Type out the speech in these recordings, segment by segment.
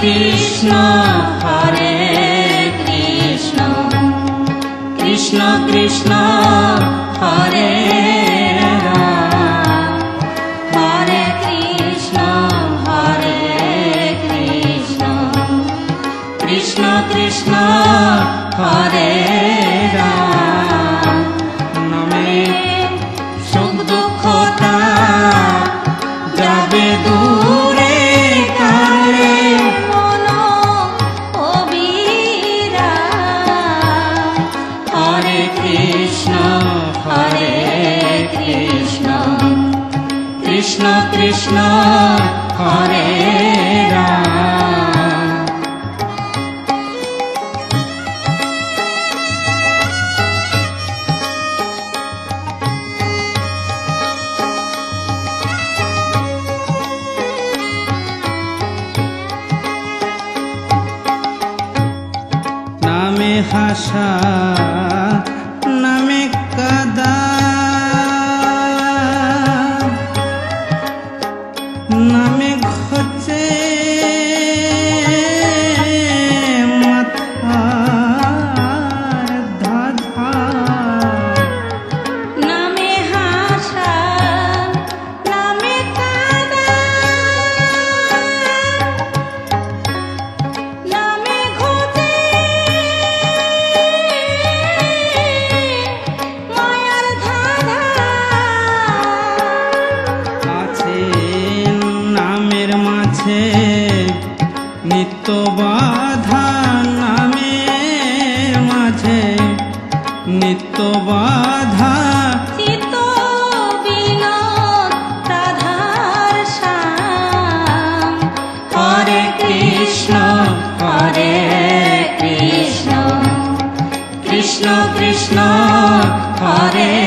কৃষ্ণ হরে কৃষ্ণ। কৃষ্ণ কৃষ্ণ হরে হরে কৃষ্ণ কৃষ্ণ। কৃষ্ণ সুখ দুঃখতা যাবে দূরে। কৃষ্ণ হরে হাসা নিত্য বাধা নামের মাঝে নিত্য বাধা হরে কৃষ্ণ হরে কৃষ্ণ। কৃষ্ণ কৃষ্ণ হরে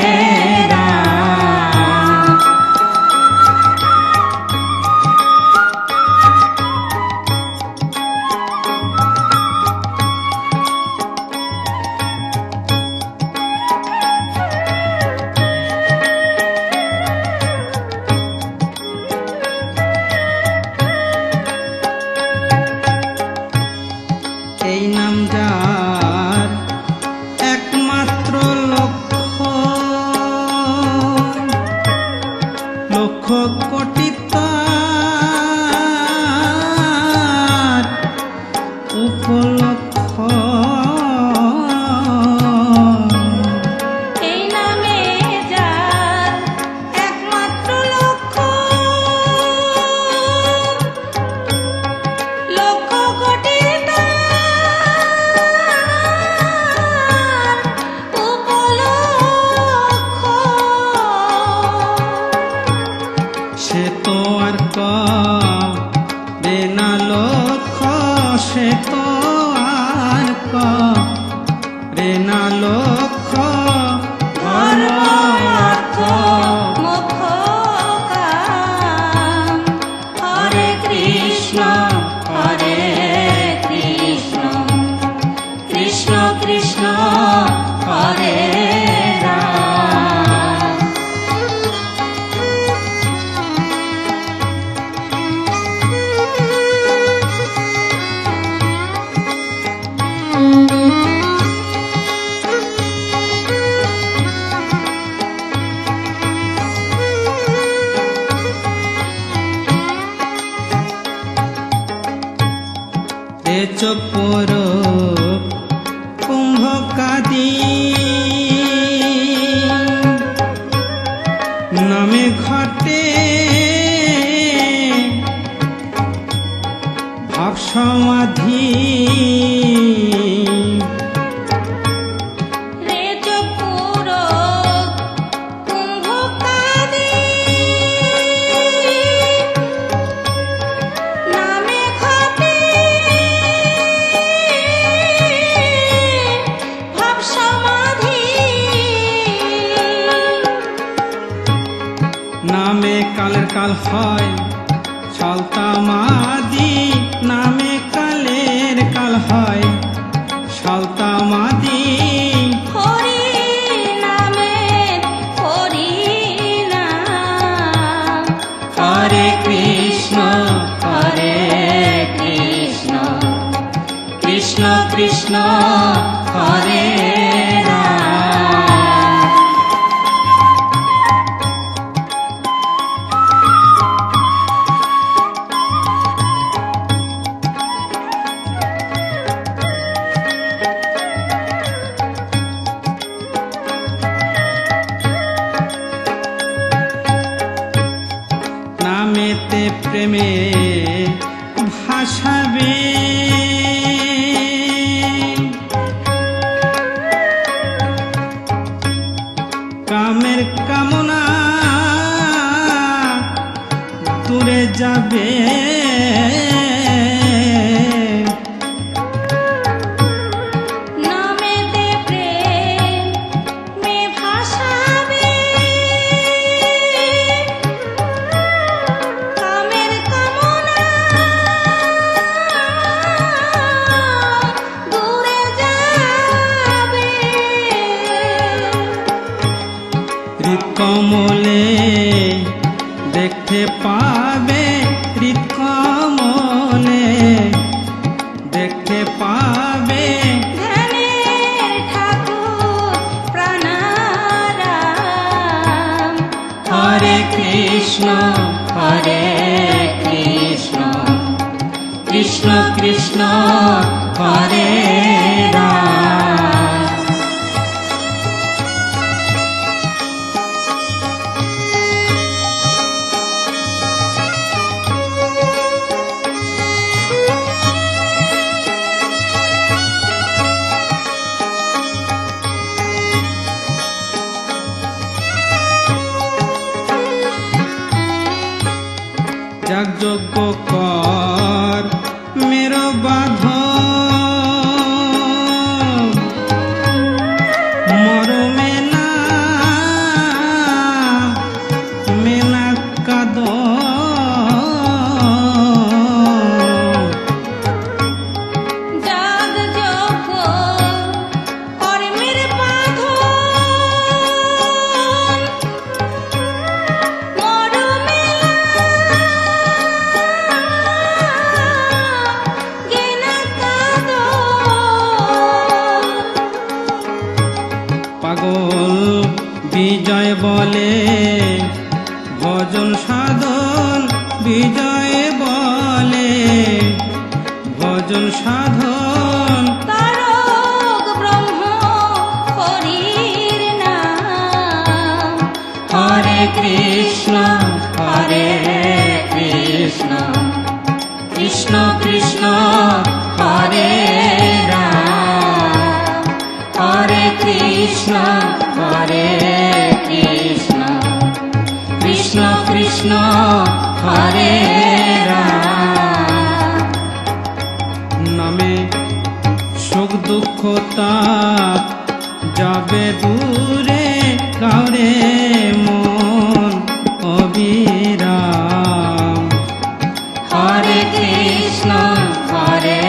谁 চোপর কুম্ভ কাদি নামে ঘটে ভাব সমাধি। কালের কাল হয়। সলতামাদি নামে কালের কাল হয়। সলতামাদি হরি নামে হরি কৃষ্ণ। কৃষ্ণ কৃষ্ণ হরে যাবে। হৃদকমলে দেখতে পাবে हरे कृष्ण हरे कृष्ण कृष्ण कृष्ण हरे राम বাধ পাগল, বিজয় বলে। ভজন সাধন, বিজয় বলে। ভজন সাধন। হরে কৃষ্ণ হরে কৃষ্ণ। কৃষ্ণ কৃষ্ণ, হরে কৃষ্ণ হরে কৃষ্ণ। কৃষ্ণ কৃষ্ণ হরে নামে সুখ দুঃখ তাপ যাবে দূরে কাউরে মন অবিরাম। হরে কৃষ্ণ হরে